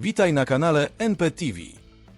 Witaj na kanale NPTV.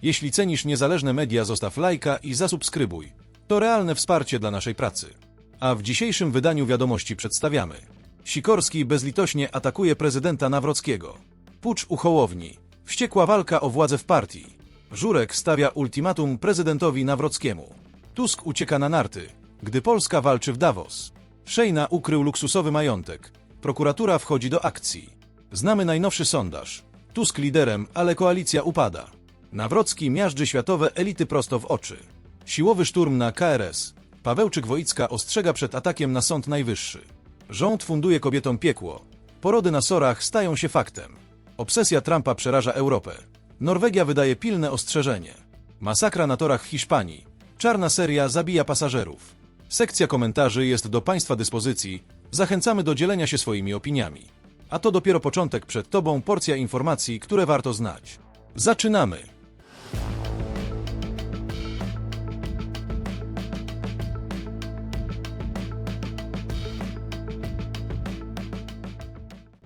Jeśli cenisz niezależne media, zostaw lajka i zasubskrybuj. To realne wsparcie dla naszej pracy. A w dzisiejszym wydaniu wiadomości przedstawiamy. Sikorski bezlitośnie atakuje prezydenta Nawrockiego. Pucz u Hołowni. Wściekła walka o władzę w partii. Żurek stawia ultimatum prezydentowi Nawrockiemu. Tusk ucieka na narty, gdy Polska walczy w Davos. Szejna ukrył luksusowy majątek. Prokuratura wchodzi do akcji. Znamy najnowszy sondaż. Tusk liderem, ale koalicja upada. Nawrocki miażdży światowe elity prosto w oczy. Siłowy szturm na KRS. Pawełczyk-Wojicka ostrzega przed atakiem na Sąd Najwyższy. Rząd funduje kobietom piekło. Porody na sorach stają się faktem. Obsesja Trumpa przeraża Europę. Norwegia wydaje pilne ostrzeżenie. Masakra na torach Hiszpanii. Czarna seria zabija pasażerów. Sekcja komentarzy jest do Państwa dyspozycji. Zachęcamy do dzielenia się swoimi opiniami. A to dopiero początek przed Tobą porcja informacji, które warto znać. Zaczynamy!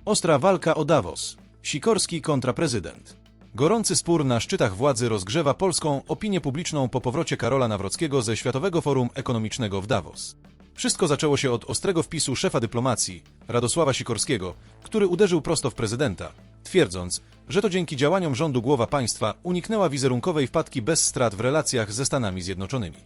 Ostra walka o Davos. Sikorski kontra prezydent. Gorący spór na szczytach władzy rozgrzewa polską opinię publiczną po powrocie Karola Nawrockiego ze Światowego Forum Ekonomicznego w Davos. Wszystko zaczęło się od ostrego wpisu szefa dyplomacji, Radosława Sikorskiego, który uderzył prosto w prezydenta, twierdząc, że to dzięki działaniom rządu głowa państwa uniknęła wizerunkowej wpadki bez strat w relacjach ze Stanami Zjednoczonymi.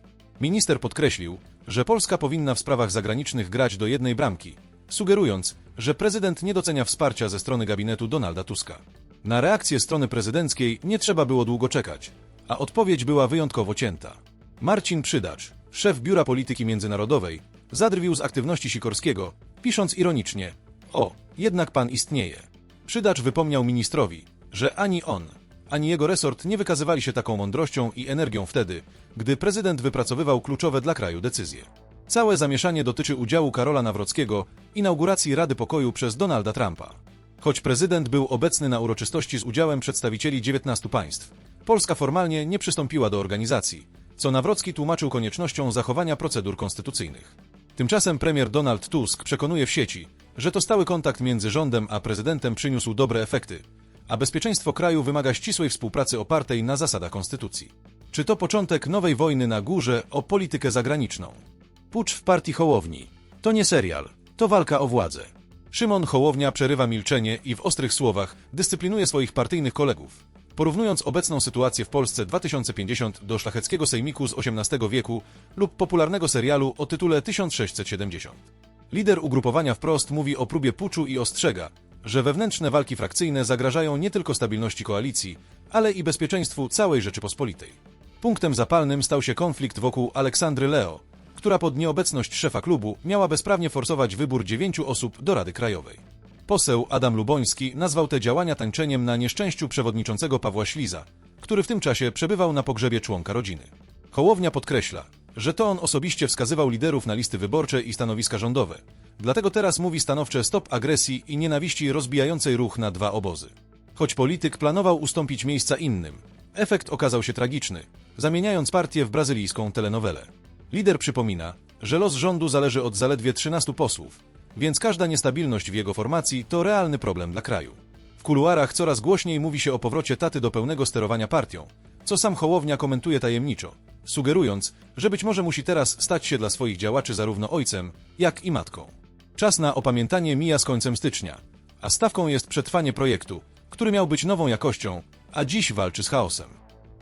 Minister podkreślił, że Polska powinna w sprawach zagranicznych grać do jednej bramki, sugerując, że prezydent nie docenia wsparcia ze strony gabinetu Donalda Tuska. Na reakcję strony prezydenckiej nie trzeba było długo czekać, a odpowiedź była wyjątkowo cięta. Marcin Przydacz, szef Biura Polityki Międzynarodowej, zadrwił z aktywności Sikorskiego, pisząc ironicznie: O, jednak pan istnieje. Przydacz wypomniał ministrowi, że ani on, ani jego resort nie wykazywali się taką mądrością i energią wtedy, gdy prezydent wypracowywał kluczowe dla kraju decyzje. Całe zamieszanie dotyczy udziału Karola Nawrockiego inauguracji Rady Pokoju przez Donalda Trumpa. Choć prezydent był obecny na uroczystości z udziałem przedstawicieli 19 państw, Polska formalnie nie przystąpiła do organizacji, co Nawrocki tłumaczył koniecznością zachowania procedur konstytucyjnych. Tymczasem premier Donald Tusk przekonuje w sieci, że to stały kontakt między rządem a prezydentem przyniósł dobre efekty, a bezpieczeństwo kraju wymaga ścisłej współpracy opartej na zasadach konstytucji. Czy to początek nowej wojny na górze o politykę zagraniczną? Pucz w partii Hołowni. To nie serial, to walka o władzę. Szymon Hołownia przerywa milczenie i w ostrych słowach dyscyplinuje swoich partyjnych kolegów. Porównując obecną sytuację w Polsce 2050 do szlacheckiego sejmiku z XVIII wieku lub popularnego serialu o tytule 1670. Lider ugrupowania wprost mówi o próbie puczu i ostrzega, że wewnętrzne walki frakcyjne zagrażają nie tylko stabilności koalicji, ale i bezpieczeństwu całej Rzeczypospolitej. Punktem zapalnym stał się konflikt wokół Aleksandry Leo, która pod nieobecność szefa klubu miała bezprawnie forsować wybór dziewięciu osób do Rady Krajowej. Poseł Adam Luboński nazwał te działania tańczeniem na nieszczęściu przewodniczącego Pawła Śliza, który w tym czasie przebywał na pogrzebie członka rodziny. Hołownia podkreśla, że to on osobiście wskazywał liderów na listy wyborcze i stanowiska rządowe. Dlatego teraz mówi stanowcze stop agresji i nienawiści rozbijającej ruch na dwa obozy. Choć polityk planował ustąpić miejsca innym, efekt okazał się tragiczny, zamieniając partię w brazylijską telenowelę. Lider przypomina, że los rządu zależy od zaledwie 13 posłów, więc każda niestabilność w jego formacji to realny problem dla kraju. W kuluarach coraz głośniej mówi się o powrocie taty do pełnego sterowania partią, co sam Hołownia komentuje tajemniczo, sugerując, że być może musi teraz stać się dla swoich działaczy zarówno ojcem, jak i matką. Czas na opamiętanie mija z końcem stycznia, a stawką jest przetrwanie projektu, który miał być nową jakością, a dziś walczy z chaosem.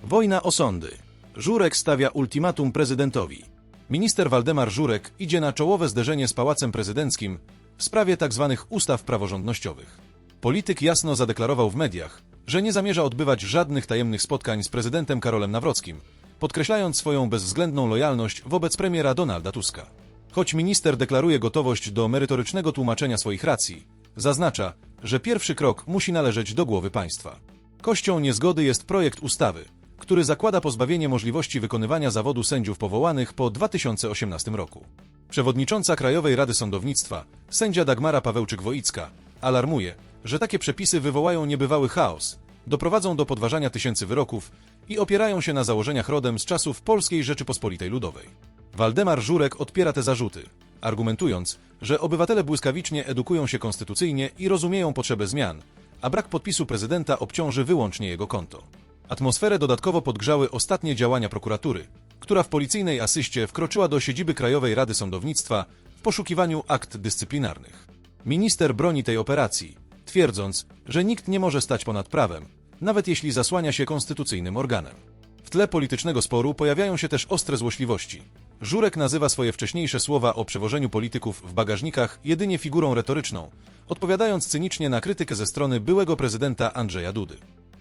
Wojna o sądy. Żurek stawia ultimatum prezydentowi. Minister Waldemar Żurek idzie na czołowe zderzenie z Pałacem Prezydenckim w sprawie tzw. ustaw praworządnościowych. Polityk jasno zadeklarował w mediach, że nie zamierza odbywać żadnych tajemnych spotkań z prezydentem Karolem Nawrockim, podkreślając swoją bezwzględną lojalność wobec premiera Donalda Tuska. Choć minister deklaruje gotowość do merytorycznego tłumaczenia swoich racji, zaznacza, że pierwszy krok musi należeć do głowy państwa. Kością niezgody jest projekt ustawy, który zakłada pozbawienie możliwości wykonywania zawodu sędziów powołanych po 2018 roku. Przewodnicząca Krajowej Rady Sądownictwa, sędzia Dagmara Pawełczyk-Wojicka, alarmuje, że takie przepisy wywołają niebywały chaos, doprowadzą do podważania tysięcy wyroków i opierają się na założeniach rodem z czasów Polskiej Rzeczypospolitej Ludowej. Waldemar Żurek odpiera te zarzuty, argumentując, że obywatele błyskawicznie edukują się konstytucyjnie i rozumieją potrzebę zmian, a brak podpisu prezydenta obciąży wyłącznie jego konto. Atmosferę dodatkowo podgrzały ostatnie działania prokuratury, która w policyjnej asyście wkroczyła do siedziby Krajowej Rady Sądownictwa w poszukiwaniu akt dyscyplinarnych. Minister broni tej operacji, twierdząc, że nikt nie może stać ponad prawem, nawet jeśli zasłania się konstytucyjnym organem. W tle politycznego sporu pojawiają się też ostre złośliwości. Żurek nazywa swoje wcześniejsze słowa o przewożeniu polityków w bagażnikach jedynie figurą retoryczną, odpowiadając cynicznie na krytykę ze strony byłego prezydenta Andrzeja Dudy.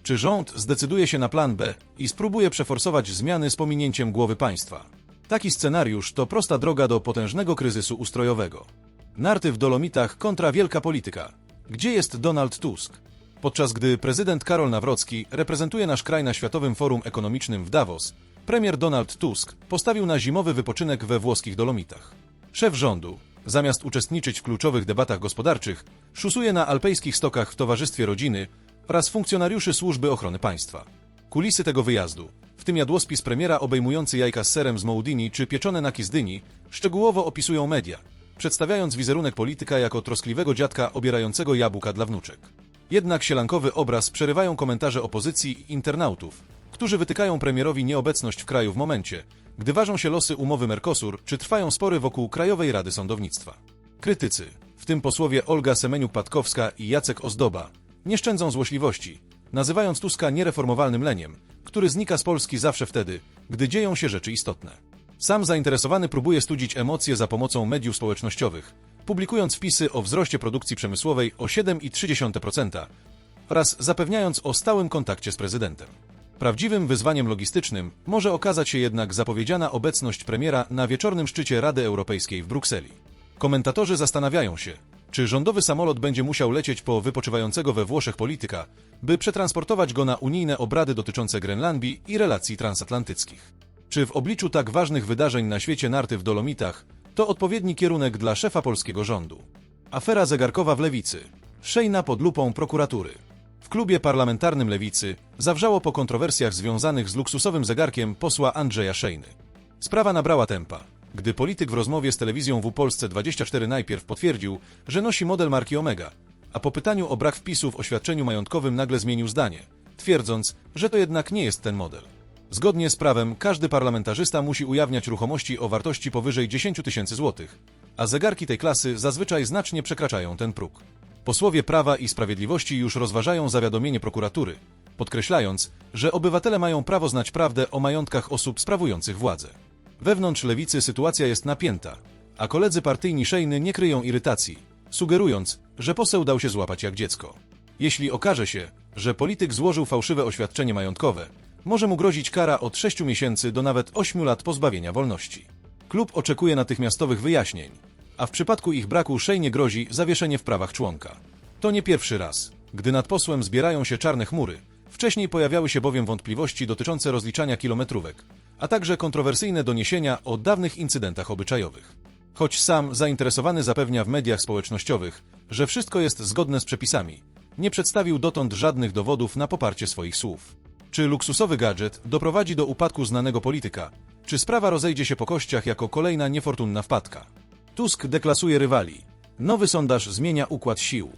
Czy rząd zdecyduje się na plan B i spróbuje przeforsować zmiany z pominięciem głowy państwa? Taki scenariusz to prosta droga do potężnego kryzysu ustrojowego. Narty w Dolomitach kontra wielka polityka. Gdzie jest Donald Tusk? Podczas gdy prezydent Karol Nawrocki reprezentuje nasz kraj na Światowym Forum Ekonomicznym w Davos, premier Donald Tusk postawił na zimowy wypoczynek we włoskich Dolomitach. Szef rządu, zamiast uczestniczyć w kluczowych debatach gospodarczych, szusuje na alpejskich stokach w towarzystwie rodziny oraz funkcjonariuszy służby ochrony państwa. Kulisy tego wyjazdu, w tym jadłospis premiera obejmujący jajka z serem z Mołdini czy pieczone naki z dyni, szczegółowo opisują media, przedstawiając wizerunek polityka jako troskliwego dziadka obierającego jabłka dla wnuczek. Jednak sielankowy obraz przerywają komentarze opozycji i internautów, którzy wytykają premierowi nieobecność w kraju w momencie, gdy ważą się losy umowy Mercosur czy trwają spory wokół Krajowej Rady Sądownictwa. Krytycy, w tym posłowie Olga Semeniuk-Patkowska i Jacek Ozdoba, nie szczędzą złośliwości, nazywając Tuska niereformowalnym leniem, który znika z Polski zawsze wtedy, gdy dzieją się rzeczy istotne. Sam zainteresowany próbuje studzić emocje za pomocą mediów społecznościowych, publikując wpisy o wzroście produkcji przemysłowej o 7,3% oraz zapewniając o stałym kontakcie z prezydentem. Prawdziwym wyzwaniem logistycznym może okazać się jednak zapowiedziana obecność premiera na wieczornym szczycie Rady Europejskiej w Brukseli. Komentatorzy zastanawiają się, czy rządowy samolot będzie musiał lecieć po wypoczywającego we Włoszech polityka, by przetransportować go na unijne obrady dotyczące Grenlandii i relacji transatlantyckich. Czy w obliczu tak ważnych wydarzeń na świecie narty w Dolomitach to odpowiedni kierunek dla szefa polskiego rządu? Afera zegarkowa w Lewicy. Szejna pod lupą prokuratury. W klubie parlamentarnym Lewicy zawrzało po kontrowersjach związanych z luksusowym zegarkiem posła Andrzeja Szejny. Sprawa nabrała tempa, gdy polityk w rozmowie z telewizją w Polsce 24 najpierw potwierdził, że nosi model marki Omega, a po pytaniu o brak wpisu w oświadczeniu majątkowym nagle zmienił zdanie, twierdząc, że to jednak nie jest ten model. Zgodnie z prawem każdy parlamentarzysta musi ujawniać ruchomości o wartości powyżej 10 tysięcy złotych, a zegarki tej klasy zazwyczaj znacznie przekraczają ten próg. Posłowie Prawa i Sprawiedliwości już rozważają zawiadomienie prokuratury, podkreślając, że obywatele mają prawo znać prawdę o majątkach osób sprawujących władzę. Wewnątrz lewicy sytuacja jest napięta, a koledzy partyjni Szejny nie kryją irytacji, sugerując, że poseł dał się złapać jak dziecko. Jeśli okaże się, że polityk złożył fałszywe oświadczenie majątkowe, może mu grozić kara od 6 miesięcy do nawet 8 lat pozbawienia wolności. Klub oczekuje natychmiastowych wyjaśnień, a w przypadku ich braku Szejnie grozi zawieszenie w prawach członka. To nie pierwszy raz, gdy nad posłem zbierają się czarne chmury. Wcześniej pojawiały się bowiem wątpliwości dotyczące rozliczania kilometrówek, a także kontrowersyjne doniesienia o dawnych incydentach obyczajowych. Choć sam zainteresowany zapewnia w mediach społecznościowych, że wszystko jest zgodne z przepisami, nie przedstawił dotąd żadnych dowodów na poparcie swoich słów. Czy luksusowy gadżet doprowadzi do upadku znanego polityka? Czy sprawa rozejdzie się po kościach jako kolejna niefortunna wpadka? Tusk deklasuje rywali. Nowy sondaż zmienia układ sił.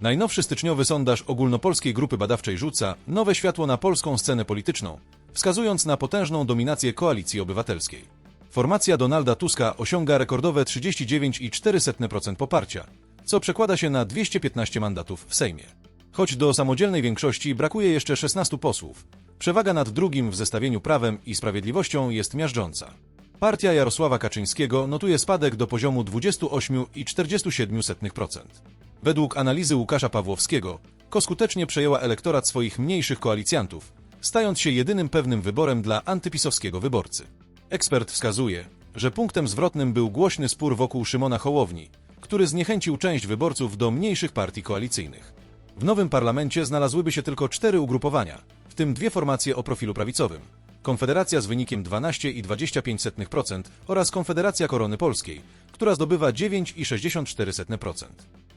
Najnowszy styczniowy sondaż ogólnopolskiej grupy badawczej rzuca nowe światło na polską scenę polityczną, wskazując na potężną dominację koalicji obywatelskiej. Formacja Donalda Tuska osiąga rekordowe 39,4% poparcia, co przekłada się na 215 mandatów w Sejmie. Choć do samodzielnej większości brakuje jeszcze 16 posłów, przewaga nad drugim w zestawieniu prawem i sprawiedliwością jest miażdżąca. Partia Jarosława Kaczyńskiego notuje spadek do poziomu 28,47%. Według analizy Łukasza Pawłowskiego, Ko skutecznie przejęła elektorat swoich mniejszych koalicjantów, stając się jedynym pewnym wyborem dla antypisowskiego wyborcy. Ekspert wskazuje, że punktem zwrotnym był głośny spór wokół Szymona Hołowni, który zniechęcił część wyborców do mniejszych partii koalicyjnych. W nowym parlamencie znalazłyby się tylko cztery ugrupowania, w tym dwie formacje o profilu prawicowym. Konfederacja z wynikiem 12,25% oraz Konfederacja Korony Polskiej, która zdobywa 9,64%.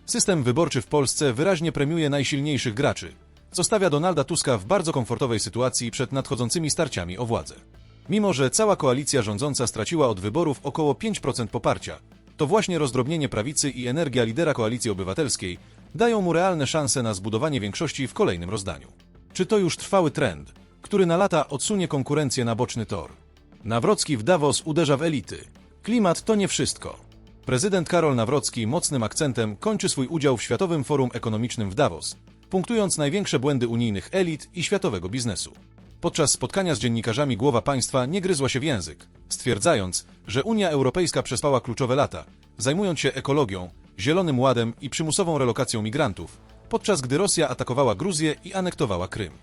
System wyborczy w Polsce wyraźnie premiuje najsilniejszych graczy, co stawia Donalda Tuska w bardzo komfortowej sytuacji przed nadchodzącymi starciami o władzę. Mimo, że cała koalicja rządząca straciła od wyborów około 5% poparcia, to właśnie rozdrobnienie prawicy i energia lidera koalicji obywatelskiej dają mu realne szanse na zbudowanie większości w kolejnym rozdaniu. Czy to już trwały trend, który na lata odsunie konkurencję na boczny tor? Nawrocki w Davos uderza w elity. Klimat to nie wszystko. Prezydent Karol Nawrocki mocnym akcentem kończy swój udział w Światowym Forum Ekonomicznym w Davos, punktując największe błędy unijnych elit i światowego biznesu. Podczas spotkania z dziennikarzami głowa państwa nie gryzła się w język, stwierdzając, że Unia Europejska przespała kluczowe lata, zajmując się ekologią, zielonym ładem i przymusową relokacją migrantów, podczas gdy Rosja atakowała Gruzję i anektowała Krym.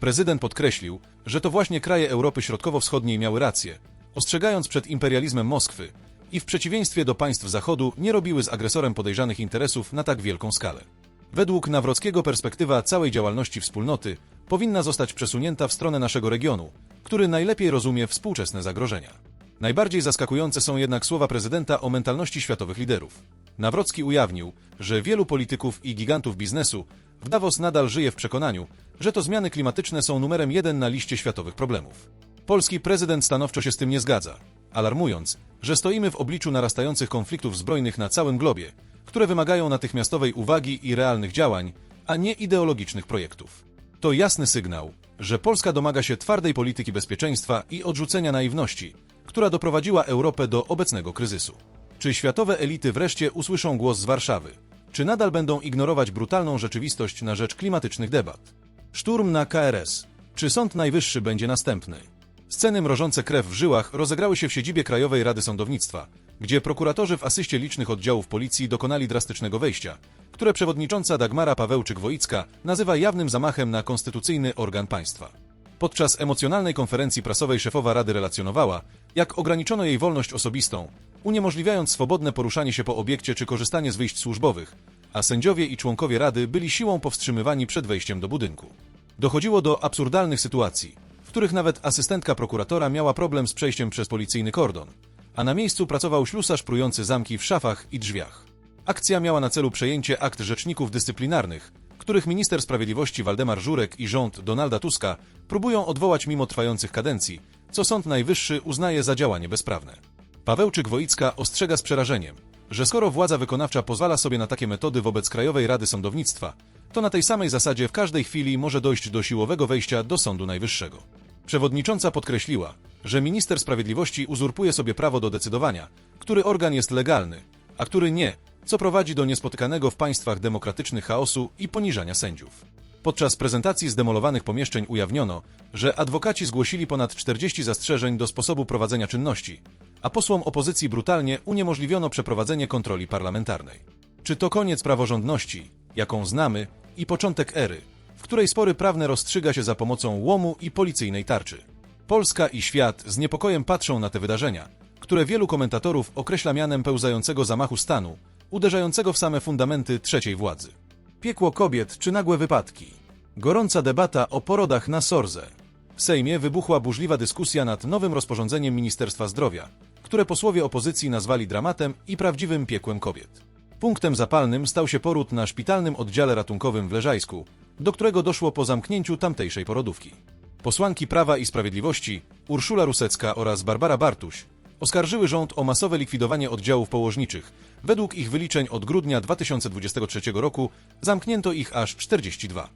Prezydent podkreślił, że to właśnie kraje Europy Środkowo-Wschodniej miały rację, ostrzegając przed imperializmem Moskwy i w przeciwieństwie do państw Zachodu nie robiły z agresorem podejrzanych interesów na tak wielką skalę. Według Nawrockiego perspektywa całej działalności wspólnoty powinna zostać przesunięta w stronę naszego regionu, który najlepiej rozumie współczesne zagrożenia. Najbardziej zaskakujące są jednak słowa prezydenta o mentalności światowych liderów. Nawrocki ujawnił, że wielu polityków i gigantów biznesu w Davos nadal żyje w przekonaniu, że to zmiany klimatyczne są numerem jeden na liście światowych problemów. Polski prezydent stanowczo się z tym nie zgadza, alarmując, że stoimy w obliczu narastających konfliktów zbrojnych na całym globie, które wymagają natychmiastowej uwagi i realnych działań, a nie ideologicznych projektów. To jasny sygnał, że Polska domaga się twardej polityki bezpieczeństwa i odrzucenia naiwności, która doprowadziła Europę do obecnego kryzysu. Czy światowe elity wreszcie usłyszą głos z Warszawy? Czy nadal będą ignorować brutalną rzeczywistość na rzecz klimatycznych debat? Szturm na KRS. Czy Sąd Najwyższy będzie następny? Sceny mrożące krew w żyłach rozegrały się w siedzibie Krajowej Rady Sądownictwa, gdzie prokuratorzy w asyście licznych oddziałów policji dokonali drastycznego wejścia, które przewodnicząca Dagmara Pawełczyk-Woicka nazywa jawnym zamachem na konstytucyjny organ państwa. Podczas emocjonalnej konferencji prasowej szefowa Rady relacjonowała, jak ograniczono jej wolność osobistą, uniemożliwiając swobodne poruszanie się po obiekcie czy korzystanie z wyjść służbowych, a sędziowie i członkowie Rady byli siłą powstrzymywani przed wejściem do budynku. Dochodziło do absurdalnych sytuacji, w których nawet asystentka prokuratora miała problem z przejściem przez policyjny kordon, a na miejscu pracował ślusarz prujący zamki w szafach i drzwiach. Akcja miała na celu przejęcie akt rzeczników dyscyplinarnych, których minister sprawiedliwości Waldemar Żurek i rząd Donalda Tuska próbują odwołać mimo trwających kadencji, co Sąd Najwyższy uznaje za działanie bezprawne. Pawełczyk-Woicka ostrzega z przerażeniem, że skoro władza wykonawcza pozwala sobie na takie metody wobec Krajowej Rady Sądownictwa, to na tej samej zasadzie w każdej chwili może dojść do siłowego wejścia do Sądu Najwyższego. Przewodnicząca podkreśliła, że minister sprawiedliwości uzurpuje sobie prawo do decydowania, który organ jest legalny, a który nie, co prowadzi do niespotykanego w państwach demokratycznych chaosu i poniżania sędziów. Podczas prezentacji zdemolowanych pomieszczeń ujawniono, że adwokaci zgłosili ponad 40 zastrzeżeń do sposobu prowadzenia czynności, a posłom opozycji brutalnie uniemożliwiono przeprowadzenie kontroli parlamentarnej. Czy to koniec praworządności, jaką znamy, i początek ery, w której spory prawne rozstrzyga się za pomocą łomu i policyjnej tarczy? Polska i świat z niepokojem patrzą na te wydarzenia, które wielu komentatorów określa mianem pełzającego zamachu stanu, uderzającego w same fundamenty trzeciej władzy. Piekło kobiet czy nagłe wypadki? Gorąca debata o porodach na Sorze. W Sejmie wybuchła burzliwa dyskusja nad nowym rozporządzeniem Ministerstwa Zdrowia, które posłowie opozycji nazwali dramatem i prawdziwym piekłem kobiet. Punktem zapalnym stał się poród na szpitalnym oddziale ratunkowym w Leżajsku, do którego doszło po zamknięciu tamtejszej porodówki. Posłanki Prawa i Sprawiedliwości Urszula Rusecka oraz Barbara Bartuś oskarżyły rząd o masowe likwidowanie oddziałów położniczych. Według ich wyliczeń od grudnia 2023 roku zamknięto ich aż 42.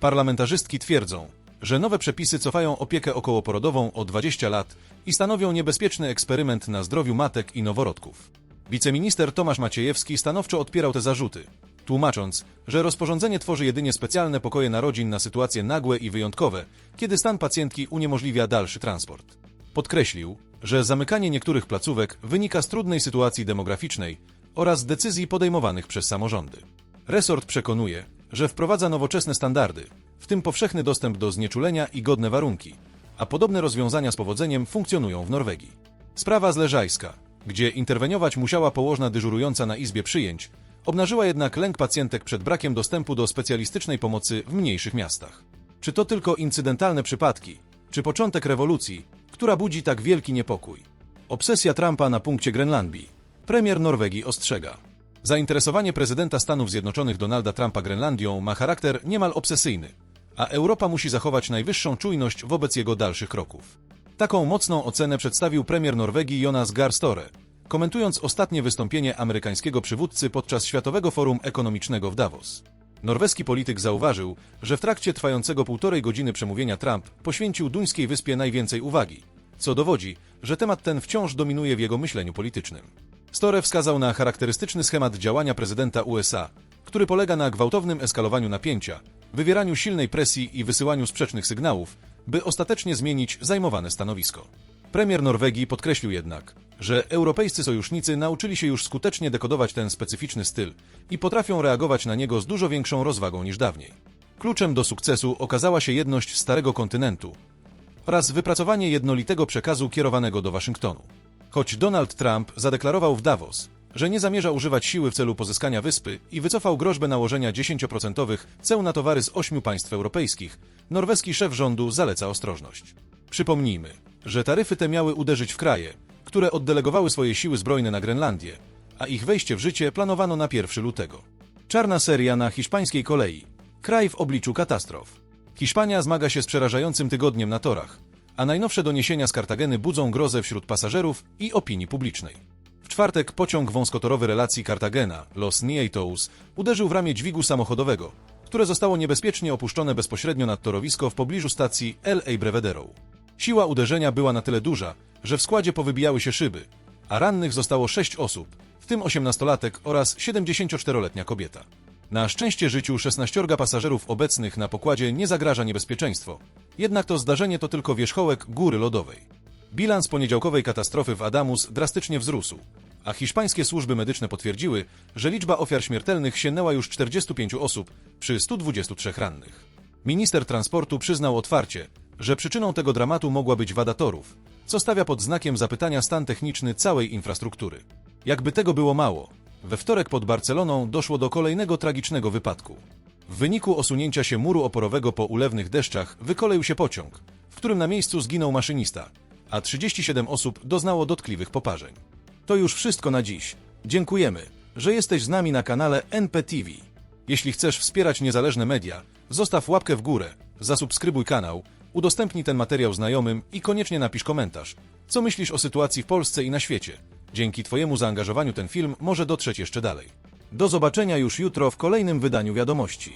Parlamentarzystki twierdzą, że nowe przepisy cofają opiekę okołoporodową o 20 lat i stanowią niebezpieczny eksperyment na zdrowiu matek i noworodków. Wiceminister Tomasz Maciejewski stanowczo odpierał te zarzuty, tłumacząc, że rozporządzenie tworzy jedynie specjalne pokoje narodzin na sytuacje nagłe i wyjątkowe, kiedy stan pacjentki uniemożliwia dalszy transport. Podkreślił, że zamykanie niektórych placówek wynika z trudnej sytuacji demograficznej oraz decyzji podejmowanych przez samorządy. Resort przekonuje, że wprowadza nowoczesne standardy, w tym powszechny dostęp do znieczulenia i godne warunki, a podobne rozwiązania z powodzeniem funkcjonują w Norwegii. Sprawa z Leżajska, gdzie interweniować musiała położna dyżurująca na izbie przyjęć, obnażyła jednak lęk pacjentek przed brakiem dostępu do specjalistycznej pomocy w mniejszych miastach. Czy to tylko incydentalne przypadki, czy początek rewolucji, która budzi tak wielki niepokój? Obsesja Trumpa na punkcie Grenlandii. Premier Norwegii ostrzega. Zainteresowanie prezydenta Stanów Zjednoczonych Donalda Trumpa Grenlandią ma charakter niemal obsesyjny, a Europa musi zachować najwyższą czujność wobec jego dalszych kroków. Taką mocną ocenę przedstawił premier Norwegii Jonas Gahr komentując ostatnie wystąpienie amerykańskiego przywódcy podczas Światowego Forum Ekonomicznego w Davos. Norweski polityk zauważył, że w trakcie trwającego półtorej godziny przemówienia Trump poświęcił duńskiej wyspie najwięcej uwagi, co dowodzi, że temat ten wciąż dominuje w jego myśleniu politycznym. Store wskazał na charakterystyczny schemat działania prezydenta USA, który polega na gwałtownym eskalowaniu napięcia, wywieraniu silnej presji i wysyłaniu sprzecznych sygnałów, by ostatecznie zmienić zajmowane stanowisko. Premier Norwegii podkreślił jednak, że europejscy sojusznicy nauczyli się już skutecznie dekodować ten specyficzny styl i potrafią reagować na niego z dużo większą rozwagą niż dawniej. Kluczem do sukcesu okazała się jedność Starego Kontynentu oraz wypracowanie jednolitego przekazu kierowanego do Waszyngtonu. Choć Donald Trump zadeklarował w Davos, że nie zamierza używać siły w celu pozyskania wyspy i wycofał groźbę nałożenia 10% ceł na towary z ośmiu państw europejskich, norweski szef rządu zaleca ostrożność. Przypomnijmy, że taryfy te miały uderzyć w kraje, które oddelegowały swoje siły zbrojne na Grenlandię, a ich wejście w życie planowano na 1 lutego. Czarna seria na hiszpańskiej kolei. Kraj w obliczu katastrof. Hiszpania zmaga się z przerażającym tygodniem na torach, a najnowsze doniesienia z Kartageny budzą grozę wśród pasażerów i opinii publicznej. W czwartek pociąg wąskotorowy relacji Cartagena-Los Nietos uderzył w ramię dźwigu samochodowego, które zostało niebezpiecznie opuszczone bezpośrednio nad torowisko w pobliżu stacji El Brevedero. Siła uderzenia była na tyle duża, że w składzie powybijały się szyby, a rannych zostało sześć osób, w tym 18-latek oraz 74-letnia kobieta. Na szczęście życiu 16 pasażerów obecnych na pokładzie nie zagraża niebezpieczeństwo, jednak to zdarzenie to tylko wierzchołek góry lodowej. Bilans poniedziałkowej katastrofy w Adamus drastycznie wzrósł, a hiszpańskie służby medyczne potwierdziły, że liczba ofiar śmiertelnych sięgnęła już 45 osób przy 123 rannych. Minister transportu przyznał otwarcie, że przyczyną tego dramatu mogła być wada torów, co stawia pod znakiem zapytania stan techniczny całej infrastruktury. Jakby tego było mało, we wtorek pod Barceloną doszło do kolejnego tragicznego wypadku. W wyniku osunięcia się muru oporowego po ulewnych deszczach wykoleił się pociąg, w którym na miejscu zginął maszynista, a 37 osób doznało dotkliwych poparzeń. To już wszystko na dziś. Dziękujemy, że jesteś z nami na kanale NPTV. Jeśli chcesz wspierać niezależne media, zostaw łapkę w górę, zasubskrybuj kanał, udostępnij ten materiał znajomym i koniecznie napisz komentarz, co myślisz o sytuacji w Polsce i na świecie. Dzięki Twojemu zaangażowaniu ten film może dotrzeć jeszcze dalej. Do zobaczenia już jutro w kolejnym wydaniu wiadomości.